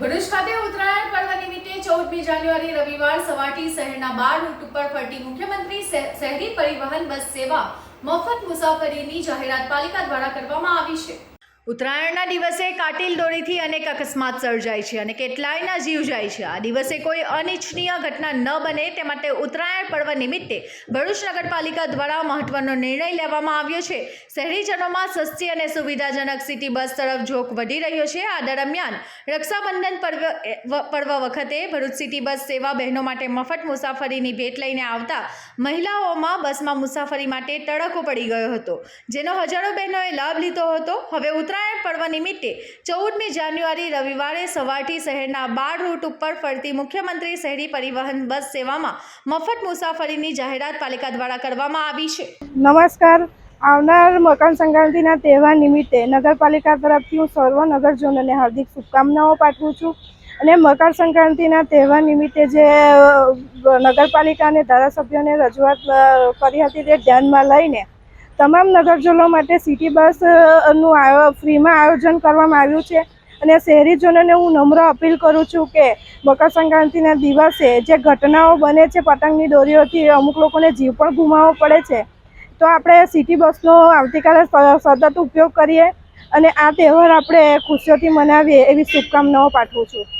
ભરૂચ ખાતે ઉત્તરાયણ પર્વ નિમિત્તે ચૌદમી જાન્યુઆરી રવિવાર સવારથી શહેરના બાર રૂટ ઉપર ફરતી મુખ્યમંત્રી શહેરી પરિવહન બસ સેવા મફત મુસાફરીની જાહેરાત પાલિકા દ્વારા કરવામાં આવી છે. ઉત્તરાયણના દિવસે કાટિલ દોરીથી અનેક અકસ્માત સર્જાય છે અને કેટલાયના જીવ જાય છે. આ દિવસે કોઈ અનિચ્છનીય ઘટના ન બને તે માટે ઉત્તરાયણ પર્વ નિમિત્તે ભરૂચ નગરપાલિકા દ્વારા મહત્વનો નિર્ણય લેવામાં આવ્યો છે. શહેરીજનોમાં સસ્તી અને સુવિધાજનક સિટી બસ તરફ જોક વધી રહ્યો છે. આ દરમિયાન રક્ષાબંધન પર્વ પર્વ વખતે ભરૂચ સિટી બસ સેવા બહેનો માટે મફત મુસાફરીની ભેટ લઈને આવતા મહિલાઓમાં બસમાં મુસાફરી માટે તડકો પડી ગયો હતો, જેનો હજારો બહેનોએ લાભ લીધો હતો. હવે ઉત્તરાયણ પર્વ નિમિત્તે ચૌદમી જાન્યુઆરી રવિવારે સવારથી શહેરના બાર રૂટ ઉપર ફરતી મુખ્યમંત્રી શહેરી પરિવહન બસ સેવામાં મફત મુસાફરીની જાહેરાત પાલિકા દ્વારા કરવામાં આવી છે. નમસ્કાર. આવનાર મકર સંક્રાંતિના તહેવાર નિમિત્તે નગરપાલિકા તરફથી હું સર્વ નગરજનોને હાર્દિક શુભકામનાઓ પાઠવું છું. અને મકર સંક્રાંતિના તહેવાર નિમિત્તે જે નગરપાલિકા અને ધારાસભ્યોને રજૂઆત કરી હતી તે ધ્યાનમાં લઈને તમામ નગરજનો માટે સિટી બસનું ફ્રીમાં આયોજન કરવામાં આવ્યું છે. અને શહેરીજનોને હું નમ્ર અપીલ કરું છું કે મકર સંક્રાંતિના દિવસે જે ઘટનાઓ બને છે પતંગની દોરીઓથી અમુક લોકોને જીવ પણ ગુમાવવો પડે છે. તો આપણે સિટી બસનો આવતીકાલે સતત ઉપયોગ કરીએ અને આ તહેવાર આપણે ખુશીઓથી મનાવીએ એવી શુભકામનાઓ પાઠવું છું.